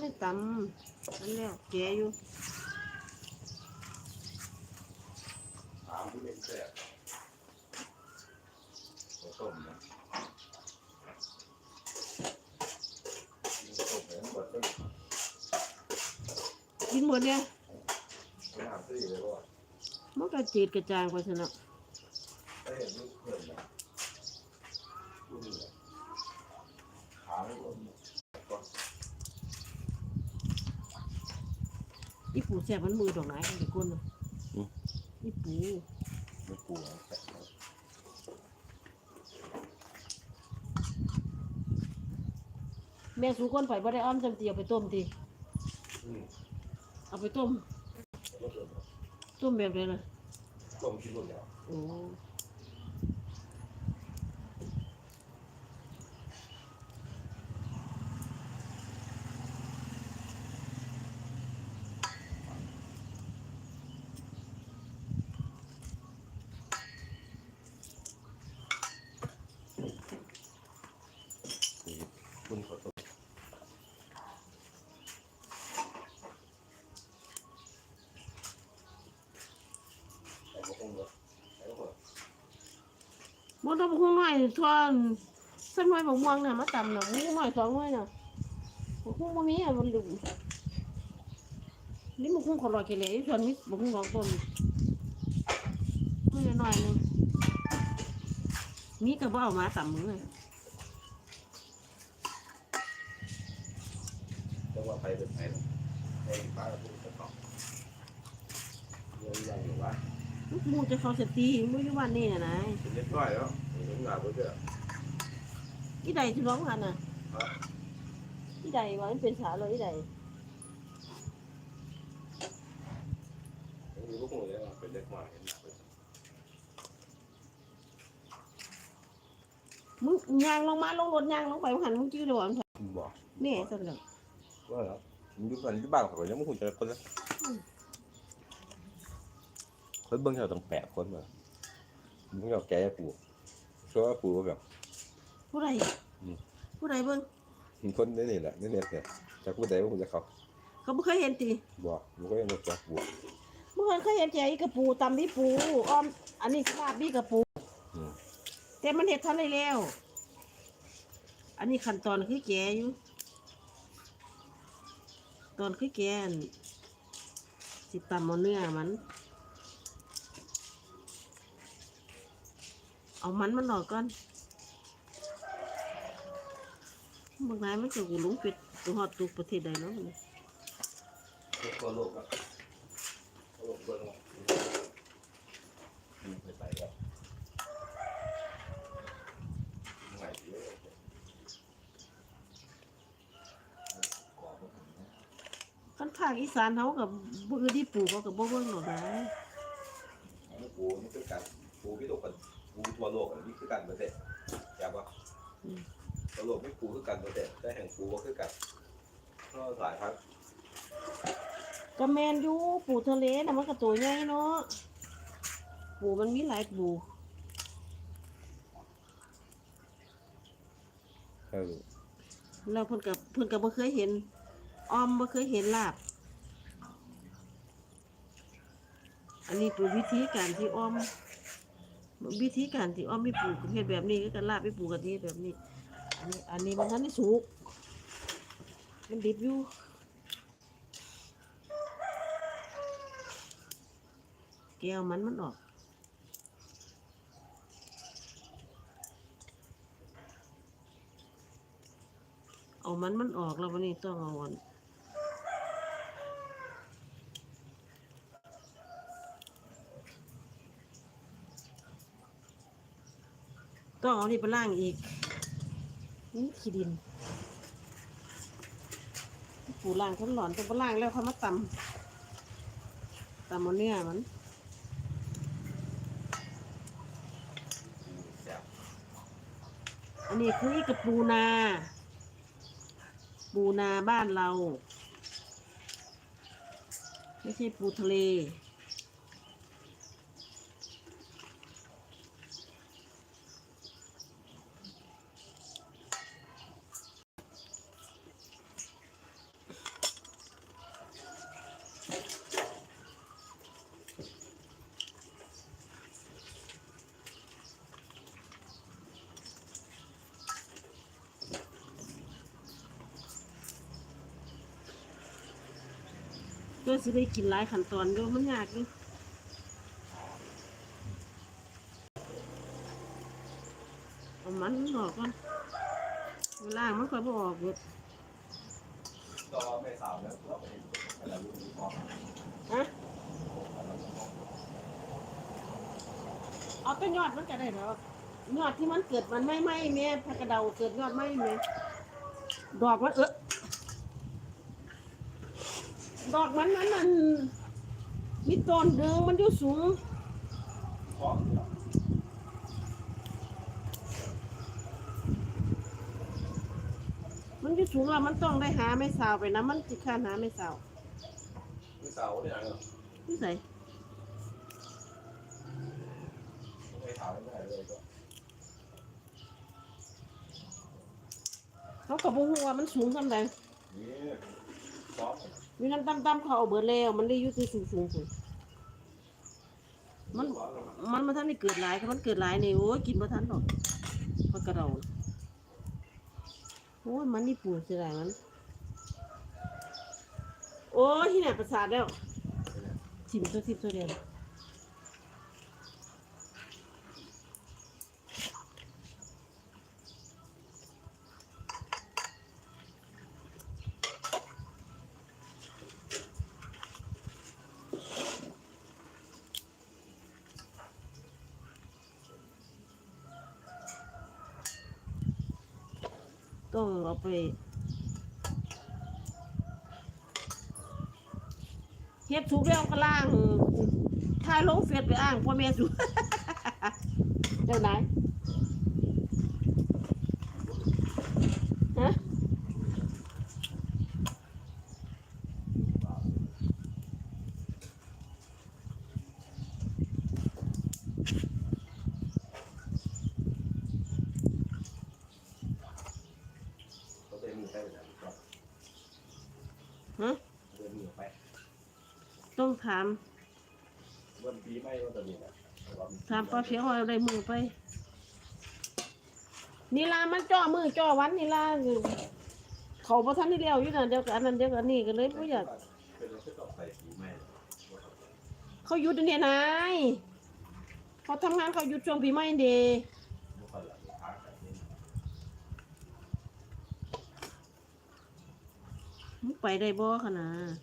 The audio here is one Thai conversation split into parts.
ได้ตำนั่นแล้วแกอยู่ถามที่เป็นแซ่บข้าวต้มนะข้าวต้มเนี่ยมันก็กินหมดเนี่ยไม่ทำซื้อเลยว่ามันก็จืดกระจางไปซะเนาะ ถ้าเห็นลูกเพื่อนนะลูกเนี่ยขาไม่หล่นก็ อี ปูแซ่บมันมือดอกไหนกันเด็กคนน่ะอีปูไม่กลัวแต่แม่สูก้นไปบ่ได้อ้อมจำเตียวไปต้มทีอืมเอาไปต้มรถยนต์ต้มแบบไหนล่ะ ต้มชิ้นหมดแล้ว โอ้ คุณขอต้มแต่ก็คงแบบแต่ก็แบบ บ่ต้องคงน้อยทอนสักหน่อยบักม่วงน่ะมาตำน่ะบ่คงน้อยสองหน่อยน่ะบ่คงบ่มีอะมันดุนี่บ่คงขอรอแค่เลยส่วนนี้บ่คงสองต้นน้อยน้อยนึงมีก็บ่เอามาตำมือจังหวะไปเป็นไงไอ้ป้าเราพูดจะตอบเรื่องยังอยู่วะ ลูกหมูจะเขาสตีบ่อยู่บ้านนี่นะนายเล็กน้อยแล้วเห็นงานเพื่ออีใดสิร้องกันน่ะอีใดว่ามันเป็นสาเลยอีใดยังมีลูกหมูเลยเป็นเล็กน้อยเห็นหนักเลยมึงย่างลงมาลงรถย่างลงไปหันมึงจื้อได้บ่มันบอกนี่ซั่นแหละว่าแล้วมันอยู่กันที่บ้านเขายังไม่หุ่นจะคนละ คนเบิ้งเราต้องแปดคนมาเบิ้งเราแกปูชัวร์ปูแบบผู้ใดอืมผู้ใดเบิ่งคนนี่นี่แหละนี่เนี่ยเนี่ยจะพูดได้ว่าผมจะเขาเขาบ่เคยเห็นติบอกมันก็ยังจะจับปูเมื่อก่อนเคยเห็นแจอีกระปูตำพี่ปูอ้อม อันนี้ลาบพี่กระปูอืมแต่มันเห็ดทันได้แล้ว อันนี้ขั้นตอนคือแกอยู่ตอนคือแกนสิตำเอาเนื้อมัน เอามันมันออกก่อนบางนายมันจะกูลุงเป็ดตัวฮอดตุกประเทศใดเนาะตัวโลกอะตัวโลกเบิ้งไปใส่แล้วไงดีเลยขั้นภาคอีสานเขากับบ่คือที่ปลูกเขากับบ่เบิ่งหรอกนะปูนี่คือการปูพี่โลกกัน ปูทั่วโลกอันนี้คือการประเทศอยากว่าทั่วโลกไม่ปูคือการประเทศแต่แห่งปูก็คือกันก็หลายครั้งก็แมนอยู่ปูทะเลนะมันก็ตัวใหญ่เนาะปูมันมีหลายปูเออเราเพิ่นกับเพิ่นกับบ่เคยเห็นออมบ่เคยเห็นลาบ อันนี้เป็นวิธีการที่ออม วิธีการที่อ้อมไม่ปลูกเฮ็ดแบบนี้ก็กันลาบไม่ปลูกกันที่แบบนี้ อันนี้อันนี้มันทันได้สุกมันดิบอยู่แก้วมันมันออกเอามันมันออกแล้ววันนี้ต้องเอาอัน ต้องเอานี่ไปล่างอีก นี่ขี้ดิน ปูล่างคนหลอนต้องปล่างแล้วเขามาตำตำเอาเนื้อมันอันนี้คืออีกระปูนา ปูนาบ้านเรา ไม่ใช่ปูทะเล ก็สิได้กินหลายขั้นตอนอยู่มันยากอยู่เอามันออกก่อนเวลามันค่อยบ่ออกเบิดก็ไม่สาวแล้วเราไปอะไรรู้นี้พอฮะเอาแต่ยอดมันก็ได้แล้วยอดที่มันเกิดมันไม่ไหม้แม่ผักกระเดาเกิดยอดไหม้แม่ดอกมันเออ ดอกมันมันมันมีต้นเดิงมันอยู่สูงพอมันอยู่สูงแล้วมันต้องได้หาไม่สาวไปนะมันจิข้านหาไม่สาวไม่สาวเนี่ยนี่ใส่ไม่ถามไม่ได้เลยก็เขาก็บอกว่ามันสูงสำใดนี่ซอฟ มีนั้นต่ำๆเขาเอาเบิดแล้ว มันได้อยู่ที่สูงสูงสูงมันมันมาทันได้เกิดหลายถ้ามันเกิดหลายนี่โอ้ยกินมาทันหรอกพักกระเดาโอ้ยมันนี่ปูเสียดายมัน โอ้ยที่ไหนประสาทแล้วชิมตัวทิพตัวเดียว ต้องเอาไปเฮ็ดถูกแล้วก็ล่างถ่ายลงเฟซไปอ้างพ่อแม่สูเจ้าไหนฮะ เขาเดินมือไปไหนก็ ฮะเดินมือไปต้องถามวันปีไม่ว่าจะมีนะถามป้าเพียวเอาได้มือไปนี่ลามันจ่อมือจ่อวันนี่ลาเขาพอทันที่เลี้ยวอยู่นะเดียวกันอันนั้นเดียวกันนี่ก็เลยไม่อยากเป็นเราจะต้องใส่ปีไม่เขาหยุดเนี่ยนายเขาทำงานเขาหยุดช่วงปีใหม่เดย์หลับทางแบบนี้ มึงไปได้บ่ขนาด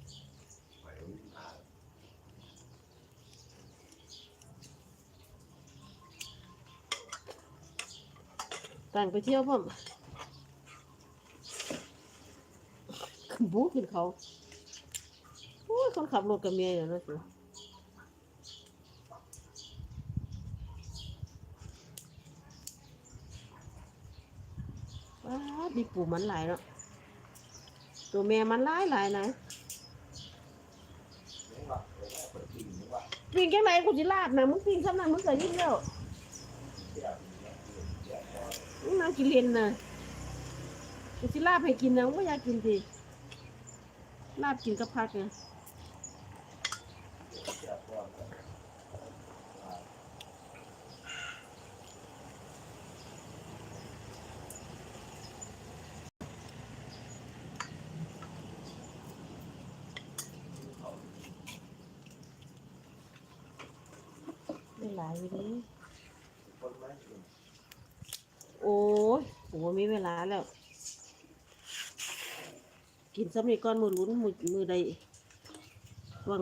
ต่างไปเที่ยวพ่อมขึ้นบูขึ้นเขา โอ้ย คนขับรถกับเมียอย่างนั้นสิว้าดมีปูมันหลายเนาะ ตัวแม่มันหลายหลายนะปิ้งแค่ไหนกูจะลาบนะมึงปิ้งซ้ำนั้นมึงเกิดยิ่งแล้วเยวเนี่ยเที่ยวพอมึงนั่งกินเลนนะกูจะลาบให้กินนะมึงไม่อยากกินสิลาบกินกับผักไง เที่ยวพอ ได้ หลายอยู่นไหมโอ้ยโอ้มีเวลาแล้ว กินสำนีก้อนมือลุ้นมือมือใด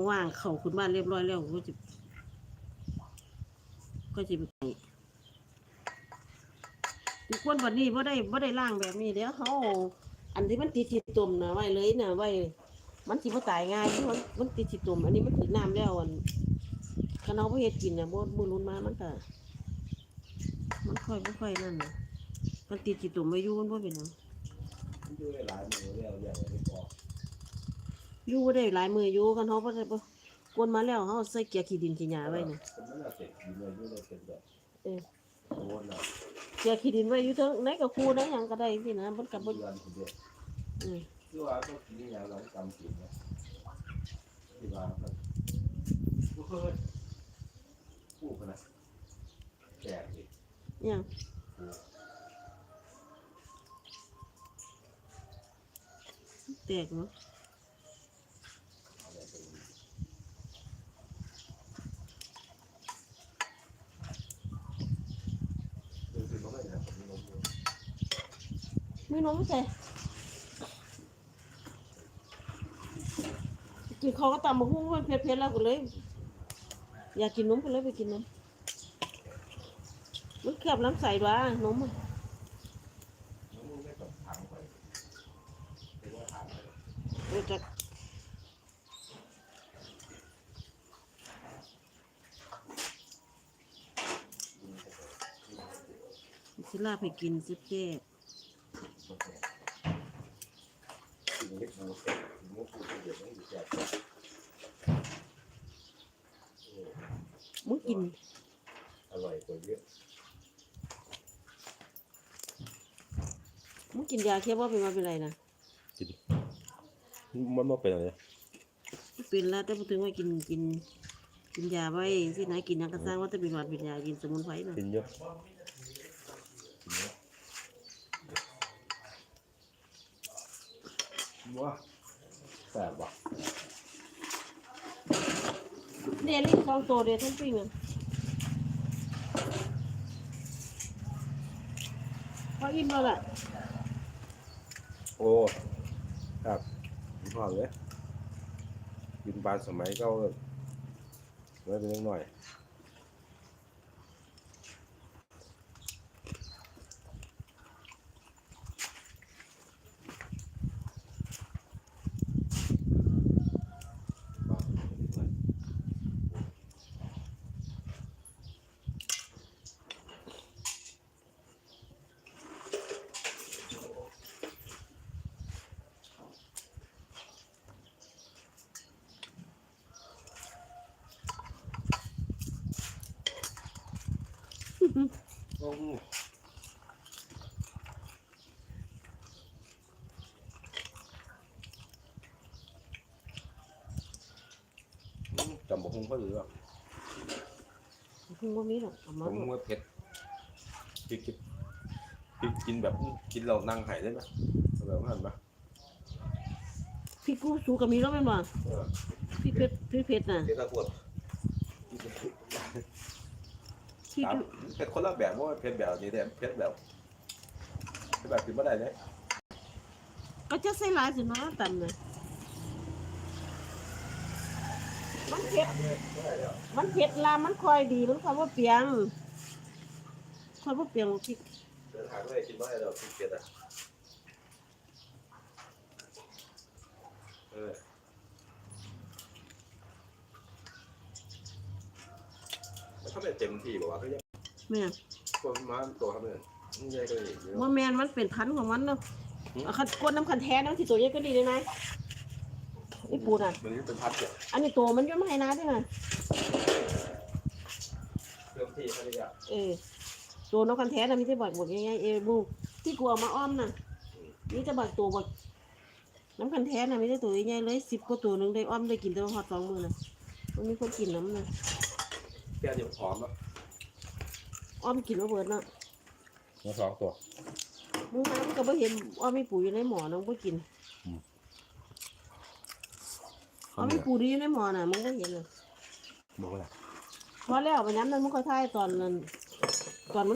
ว่างๆ เข่าคุณบ้านเรียบร้อยแล้วก็จะก็จะไปทุกคนวันนี้ว่าได้ว่าได้ล่างแบบนี้เดี๋ยวเขาอันที่มันติดจิตตุ่มนะไว้เลยนะไว้มันสิบ่ตายง่ายที่มันมันติดจิตตุ่มอันนี้มันติดน้ำแล้วอัน คันเอาไปเฮ็ดกินเนะบ่มือลุนมามันก็มันค่อยบ่ค่อยนั่นน่ะมันติดจิตตุ่มไว้อยู่มันบ่เป็นหยังอยู่ในหลายมือเรียวเรียวไม่พออยู่บ่ได้หลายมืออยู่กันเฮาบ่ได้บ่กวนมาแล้วเฮาใส่เกียร์ขี้ดินขี้หญ้าไว้น่ะเนนั่นแหละเสร็จอยู่เลยอยู่เลยเป็นแบบเออโอนอะเกียร์ขี้ดินไว้อยู่เทิงไหนก็คูได้หยังก็ได้สินะมันก็บ่เดือนคนเดียวอือคือว่าก็กินอย่างเราจำกินนะที่ว่าก็ คู่กันนะแยังแตกมั้งไม่น้องใส่กินเขาก็ตามมาหุ้งเพื่อเพชรๆแล้วกูเลย อยากกินนมก็เลยไปกินนมมันเคลือบน้ำใสด้วยนมอะน้องมึงไม่านมจะสิลาไปกินเจ็บกินเล็กมูเสร็จกินเล็กมูเสร็จไม่อยู่แจก ๆ มึงกิน อร่อยกว่าเยอะมึงกินยาเคียบว่าเป็นมาเป็นไรนะมันไม่เป็นอะไรเป็นแล้วแต่พูดถึงว่ากินกิน กินยาไว้ที่ไหนกินยากระสร้างว่าจะเป็นหวัดเป็นยากินสมุนไพรนะกินเยอะว้าแสบว่ะ เนี่ยลิ้นสองตัวเดียวทั้งปิ้งอะพออิ่มแล้วล่ะโอ้ครับกินพอเลยกินปลาสมัยเก็ไม่เป็นเล็กหน่อย อืมจำบอกคงเขาหรือว่าพึ่งว่ามีหรอกเอามาผมหมดว่าเผ็ดพริกพริกกินแบบกินเรานั่งไห้ได้ไหมแบบว่าหันปะพี่กูสูกับมีแล้วแม่นบ่เออพี่เพชรพี่เพชรน่ะเดี๋ยวตะกวด พี่ถามกูเผ็ดคนละแบบว่าเผ็ดแบบนี้แต่เผ็ดแบบเผ็ดแบบกินไม่ได้เลยก็จะใส่หลายสิเนาะตันน่ะมันเผ็ด มันเผ็ดลามันคอยดี มันคอยว่าเปียงคอยว่าเปียงพริกเดินทางเลยกินไม่ได้เราพริกเผ็ดอะเออ แล้วเขาเป็นเต็มที่บอกว่าเขายังแม่นตัวมาตัวเขาเป็นนี่ใหญ่ก็อีกเยอะว่าแมนมันเป็นพันธุ์ของมันเนาะเอาคันกวนน้ำคันแท้น้ำที่ตัวใหญ่ก็ดีเลยนะนี่ปูน่ะ มันนี่เป็นพัดเดียวอันนี้ตัวมันอยุ่ไม่ให้นะด้วยนะเริ่มที่เขาเรียกเออตัวน้ำคันแท้น่ะมีแต่บักบักง่ายๆเออบูที่กูเอามาอ้อมน่ะนี่จะบักตัวบักน้ำคันแท้น่ะมีแต่ตัวใหญ่ๆเลยสิบกว่าตัวหนึงได้อ้อมได้กินแต่ว่าหอดสองมือน่ะมันมีคนกินน้ำน่ะ แก้เดี๋ยวพร้อมอะอ้อมกินมาเบิดเนาะมาสองตัวมึงมามึงก็บ่เห็นอ้อมมีปุ๋ยอยู่ในหมอน้องบ่กินอ้อมมีปุ๋ยอยู่ในหมอน่ะมึงบ่เห็นเลยบอกว่าพอแล้ววันนั้นมันมึงก็ทายตอนนั้น